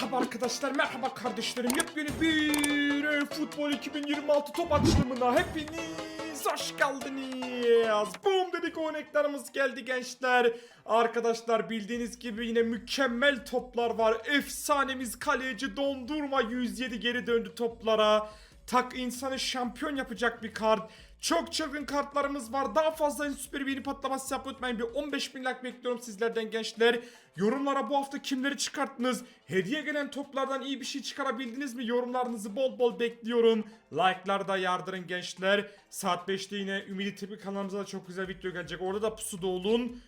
Merhaba arkadaşlar, merhaba kardeşlerim. Yepyeni bir e, Futbol 2026 top açılımına hepiniz hoş geldiniz. Boom dedik örneklerimiz geldi gençler. Arkadaşlar bildiğiniz gibi yine mükemmel toplar var. Efsanemiz kaleci dondurma 107 geri döndü toplara. Tak insanı şampiyon yapacak bir kart. Çok çılgın kartlarımız var. Daha fazla süper bir patlaması yapmayı unutmayın. Bir 15 bin like bekliyorum sizlerden gençler. Yorumlara bu hafta kimleri çıkarttınız? Hediye gelen toplardan iyi bir şey çıkarabildiniz mi? Yorumlarınızı bol bol bekliyorum. Like'lar da yardırın gençler. Saat 5'te yine Ümidi Tepe kanalımıza da çok güzel video gelecek. Orada da pusuda olun.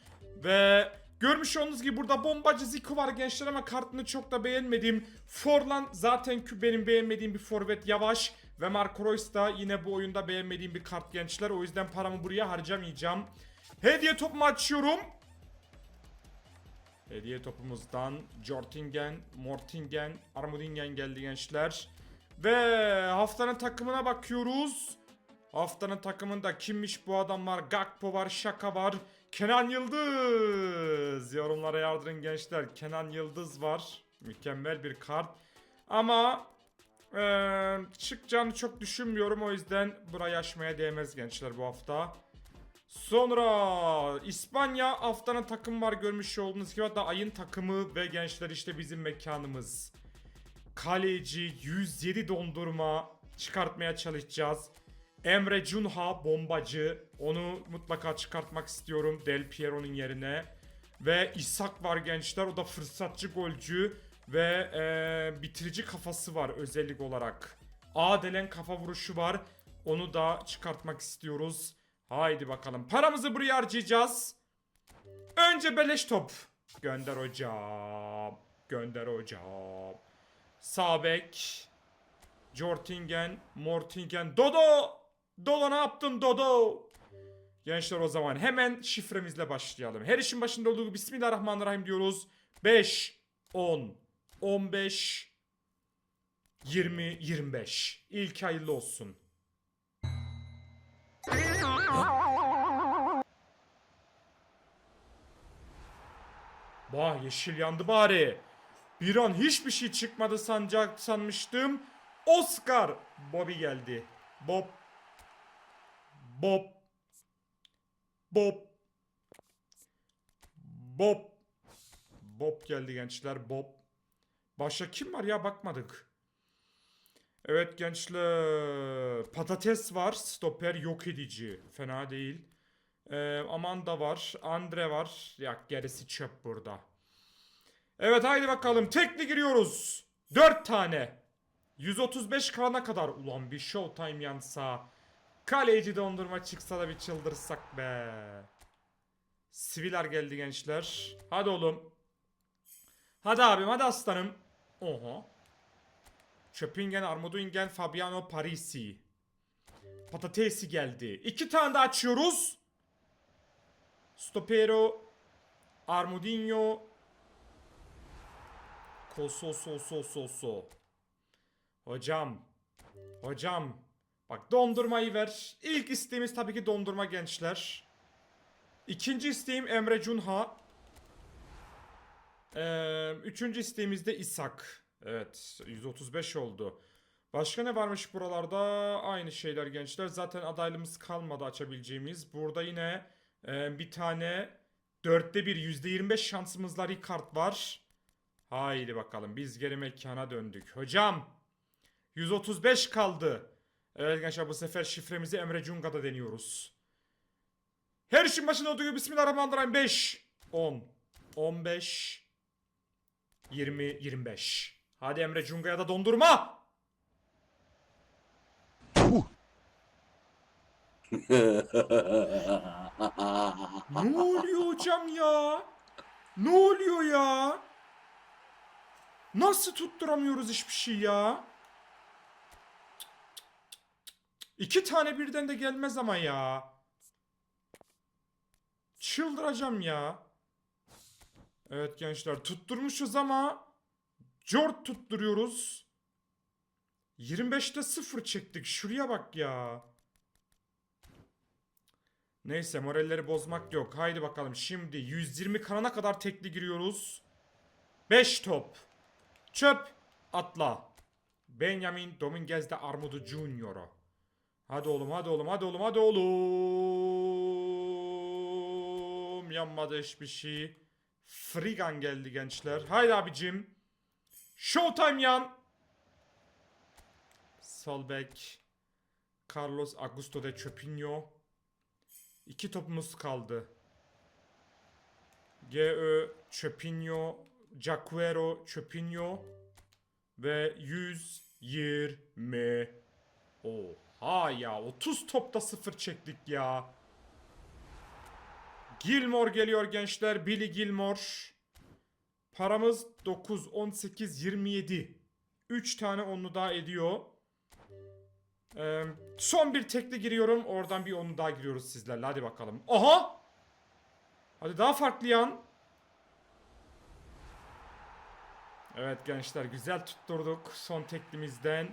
Ve Görmüş olduğunuz gibi burada bombacı Zico var gençler ama kartını çok da beğenmedim. Forlan zaten benim beğenmediğim bir forvet yavaş. Ve Marco Reus da yine bu oyunda beğenmediğim bir kart gençler. O yüzden paramı buraya harcamayacağım. Hediye topumu açıyorum. Hediye topumuzdan Jortingen, Mortingen, Armudingen geldi gençler. Ve haftanın takımına bakıyoruz. Haftanın takımında kimmiş bu adamlar? Gakpo var, Şaka var, Kenan Yıldız. Yorumlara yardırın gençler. Kenan Yıldız var. Mükemmel bir kart. Ama eee çıkacağını çok düşünmüyorum. O yüzden burayı aşmaya değmez gençler bu hafta. Sonra İspanya haftanın takımı var görmüş olduğunuz gibi hatta ayın takımı ve gençler işte bizim mekanımız. Kaleci 107 dondurma çıkartmaya çalışacağız. Emre Cunha bombacı. Onu mutlaka çıkartmak istiyorum Del Piero'nun yerine. Ve İshak var gençler. O da fırsatçı golcü ve eee, bitirici kafası var özellik olarak. Adelen kafa vuruşu var. Onu da çıkartmak istiyoruz. Haydi bakalım. Paramızı buraya harcayacağız. Önce beleş top. Gönder hocam. Gönder hocam. Sabek. Jortingen, Mortingen, Dodo! Dodo ne yaptın Dodo? Gençler o zaman hemen şifremizle başlayalım. Her işin başında olduğu gibi Bismillahirrahmanirrahim diyoruz. 5, 10, 15, 20, 25. İlk hayırlı olsun. Bah yeşil yandı bari. Bir an hiçbir şey çıkmadı sancak sanmıştım. Oscar Bobby geldi. Bob. Bob. Bob. Bob. Bob geldi gençler. Bob. Başka kim var ya bakmadık. Evet gençler. Patates var. Stoper yok edici. Fena değil. Ee, Amanda var. Andre var. Ya gerisi çöp burada. Evet haydi bakalım. Tekli giriyoruz. 4 tane. 135 kalana kadar. Ulan bir showtime yansa. Kaleci dondurma çıksa da bir çıldırsak be. Siviler geldi gençler. Hadi oğlum. Hadi abim hadi aslanım. Oha. Chopingen, Armudingen, Fabiano Parisi. Patatesi geldi. İki tane de açıyoruz. Stopero, Armudinho, Koso so so so so. Hocam. Hocam. Bak dondurmayı ver. İlk isteğimiz tabii ki dondurma gençler. İkinci isteğim Emre Cunha. Ee, üçüncü isteğimiz de İshak. Evet 135 oldu. Başka ne varmış buralarda? Aynı şeyler gençler. Zaten adaylığımız kalmadı açabileceğimiz. Burada yine e, bir tane dörtte bir yüzde 25 şansımızla kart var. Haydi bakalım biz geri mekana döndük. Hocam 135 kaldı. Evet gençler bu sefer şifremizi Emre Cunga'da deniyoruz. Her işin başında olduğu gibi Bismillahirrahmanirrahim 5 10 15 20 25 Hadi Emre Cunga'ya da dondurma. Ne oluyor hocam ya? Ne oluyor ya? Nasıl tutturamıyoruz hiçbir şey ya? İki tane birden de gelmez ama ya. Çıldıracağım ya. Evet gençler tutturmuşuz ama Jort tutturuyoruz. 25'te 0 çektik. Şuraya bak ya. Neyse moralleri bozmak yok. Haydi bakalım şimdi 120 kanana kadar tekli giriyoruz. 5 top. Çöp. Atla. Benjamin Dominguez de Armudu Junior'u. Hadi oğlum hadi oğlum hadi oğlum hadi oğlum. Yanmadı hiçbir şey. Frigan geldi gençler. Haydi abicim. Showtime yan. Solbek. Carlos Augusto de Chopinho. İki topumuz kaldı. G.Ö. Chopinho. Jacuero Chopinho. Ve 120. Oha ya 30 topta sıfır çektik ya. Gilmore geliyor gençler. Billy Gilmore. Paramız 9, 18, 27. 3 tane onlu daha ediyor. Ee, son bir tekli giriyorum. Oradan bir onlu daha giriyoruz sizlerle. Hadi bakalım. Aha! Hadi daha farklı yan. Evet gençler güzel tutturduk son teklimizden.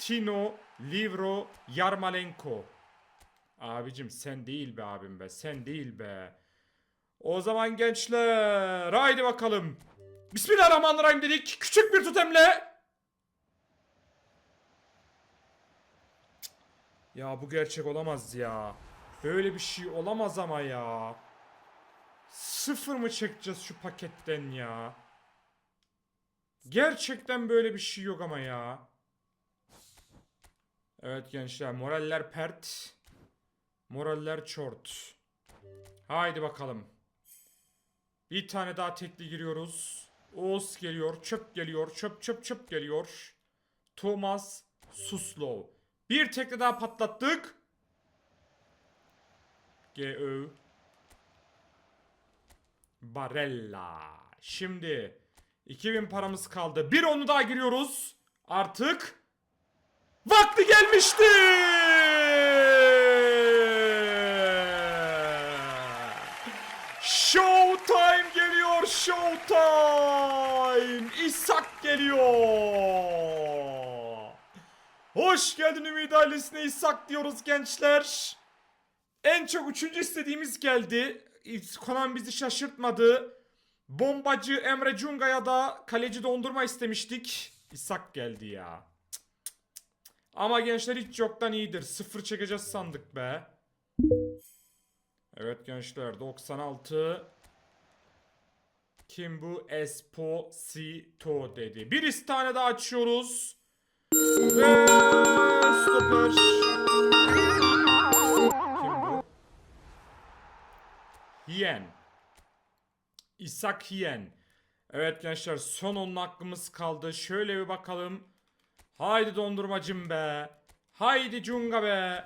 Tino, Livro, Yarmalenko. Abicim sen değil be abim be. Sen değil be. O zaman gençler haydi bakalım. Bismillahirrahmanirrahim dedik. Küçük bir tutemle. Cık. Ya bu gerçek olamaz ya. Böyle bir şey olamaz ama ya. Sıfır mı çekeceğiz şu paketten ya? Gerçekten böyle bir şey yok ama ya. Evet gençler moraller pert. Moraller çort. Haydi bakalım. Bir tane daha tekli giriyoruz. Oğuz geliyor. Çöp geliyor. Çöp çöp çöp geliyor. Thomas Suslov. Bir tekli daha patlattık. G.Ö. Barella. Şimdi 2000 paramız kaldı. Bir onu daha giriyoruz. Artık vakti gelmişti. Showtime geliyor. Showtime. İshak geliyor. Hoş geldin Ümit ailesine İshak diyoruz gençler. En çok üçüncü istediğimiz geldi. Konan bizi şaşırtmadı. Bombacı Emre Cunga'ya da kaleci dondurma istemiştik. İshak geldi ya. Ama gençler hiç yoktan iyidir. Sıfır çekeceğiz sandık be. Evet gençler 96. Kim bu? Esposito dedi. Bir tane daha açıyoruz. Ve stoper. Kim bu? Hien. İshak Hien. Evet gençler son onun hakkımız kaldı. Şöyle bir bakalım. Haydi dondurmacım be. Haydi Cunga be.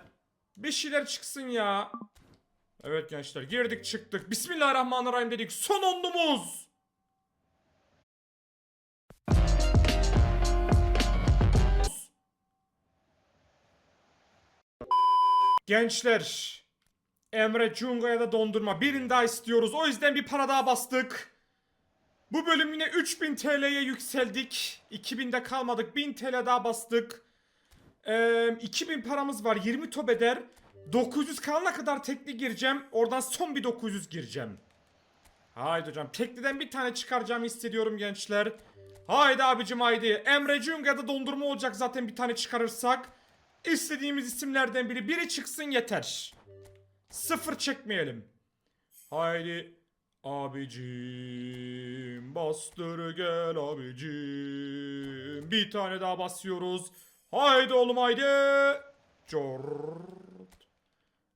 Bir şeyler çıksın ya. Evet gençler girdik çıktık. Bismillahirrahmanirrahim dedik. Son onlumuz. Gençler. Emre Cunga'ya da dondurma. Birini daha istiyoruz. O yüzden bir para daha bastık. Bu bölüm yine 3000 TL'ye yükseldik. 2000'de kalmadık. 1000 TL daha bastık. Ee, 2000 paramız var. 20 top eder. 900 kalana kadar tekli gireceğim. Oradan son bir 900 gireceğim. Haydi hocam. Tekliden bir tane çıkaracağımı hissediyorum gençler. Haydi abicim haydi. Emre Cunga'da dondurma olacak zaten bir tane çıkarırsak. İstediğimiz isimlerden biri. Biri çıksın yeter. Sıfır çekmeyelim. Haydi. Abicim bastır gel abicim. Bir tane daha basıyoruz. Haydi oğlum haydi. Cort.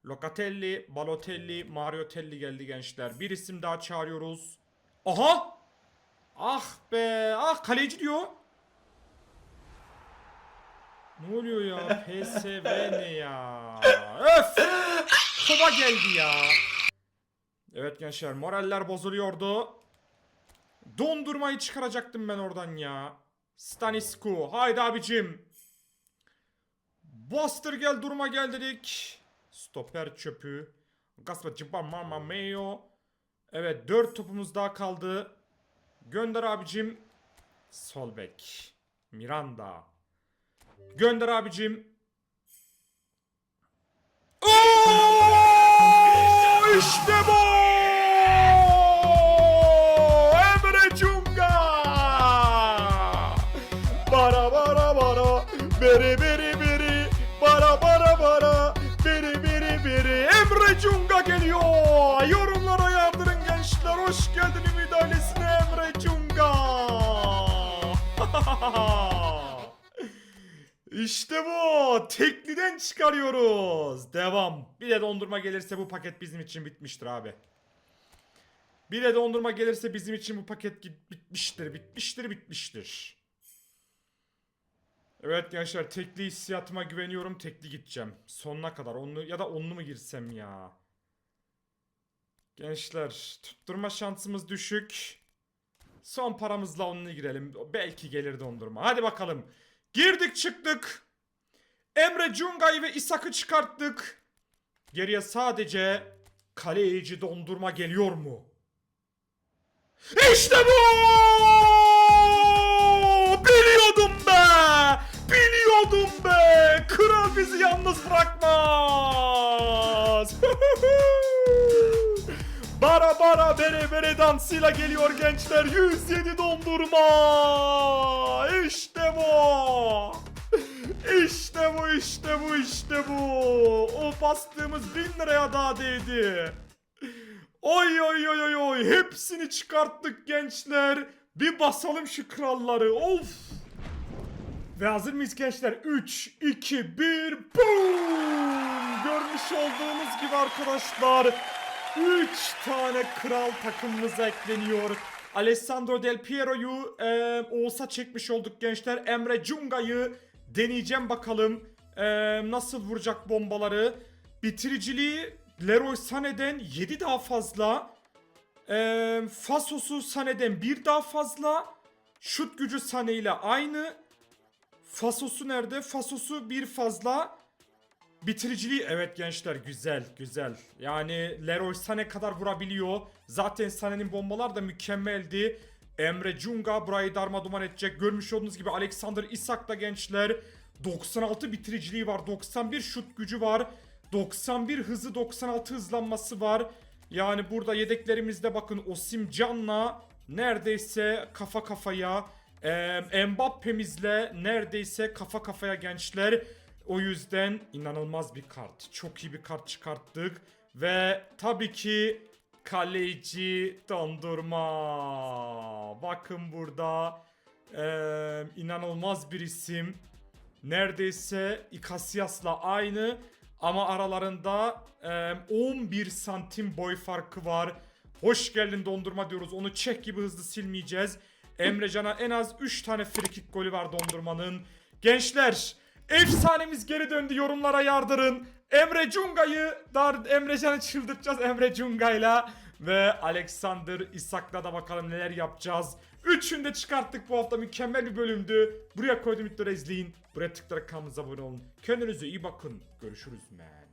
Locatelli, Balotelli, Mariotelli geldi gençler. Bir isim daha çağırıyoruz. Aha! Ah be! Ah kaleci diyor. Ne oluyor ya? PSV ne ya? Öf! Topa geldi ya. Evet gençler moraller bozuluyordu. Dondurmayı çıkaracaktım ben oradan ya. Stanisku. Haydi abicim. Buster gel durma gel dedik. Stoper çöpü. Gaspa ciba mama meyo. Evet 4 topumuz daha kaldı. Gönder abicim. Sol bek. Miranda. Gönder abicim. İşte bu! Emre Cunga! Bara bara bara, biri biri biri, bara bara bara, biri biri biri. Emre Cunga geliyor. Yorumlara yardırın gençler. Hoş geldin müdahalesine Emre Cunga. İşte bu. Tekliden çıkarıyoruz. Devam. Bir de dondurma gelirse bu paket bizim için bitmiştir abi. Bir de dondurma gelirse bizim için bu paket bitmiştir. Bitmiştir bitmiştir. Evet gençler tekli hissiyatıma güveniyorum. Tekli gideceğim. Sonuna kadar. Onlu ya da onlu mu girsem ya? Gençler tutturma şansımız düşük. Son paramızla onlu girelim. Belki gelir dondurma. Hadi bakalım. Girdik çıktık. Emre Cungay ve İshak'ı çıkarttık. Geriye sadece kaleci dondurma geliyor mu? İşte bu! Biliyordum be! Biliyordum be! Kral bizi yalnız bırakmaz! bara bara bere bere dansıyla geliyor gençler. 107 dondurma! İşte bu! İşte bu, işte bu, işte bu! O bastığımız bin liraya daha değdi. Oy oy oy oy oy hepsini çıkarttık gençler. Bir basalım şu kralları. Of. Ve hazır mıyız gençler? 3 2 1 boom! Görmüş olduğunuz gibi arkadaşlar 3 tane kral takımımıza ekleniyor. Alessandro Del Piero'yu e, Oğuz'a çekmiş olduk gençler. Emre Cunga'yı deneyeceğim bakalım. E, nasıl vuracak bombaları. Bitiriciliği Leroy Sané'den 7 daha fazla. E, Fasos'u Sané'den 1 daha fazla. Şut gücü Sané ile aynı. Fasos'u nerede? Fasos'u bir fazla. Bitiriciliği evet gençler güzel güzel. Yani Leroy Sané kadar vurabiliyor. Zaten Sané'nin bombalar da mükemmeldi. Emre Cunga burayı darmaduman edecek. Görmüş olduğunuz gibi Alexander Isak da gençler. 96 bitiriciliği var. 91 şut gücü var. 91 hızı 96 hızlanması var. Yani burada yedeklerimizde bakın Osim Can'la neredeyse kafa kafaya. Ee, Mbappe'mizle neredeyse kafa kafaya gençler. O yüzden inanılmaz bir kart. Çok iyi bir kart çıkarttık. Ve tabii ki kaleci dondurma. Bakın burada ee, inanılmaz bir isim. Neredeyse Ikasias'la aynı ama aralarında ee, 11 santim boy farkı var. Hoş geldin dondurma diyoruz. Onu çek gibi hızlı silmeyeceğiz. Emrecan'a en az 3 tane frikik golü var dondurmanın. Gençler efsanemiz geri döndü yorumlara yardırın. Emre Cunga'yı dar Emrecan'ı çıldırtacağız Emre Cunga'yla ve Alexander Isak'la da bakalım neler yapacağız. Üçünü de çıkarttık bu hafta mükemmel bir bölümdü. Buraya koydum videoları izleyin. Buraya tıklayarak kanalımıza abone olun. Kendinize iyi bakın. Görüşürüz man.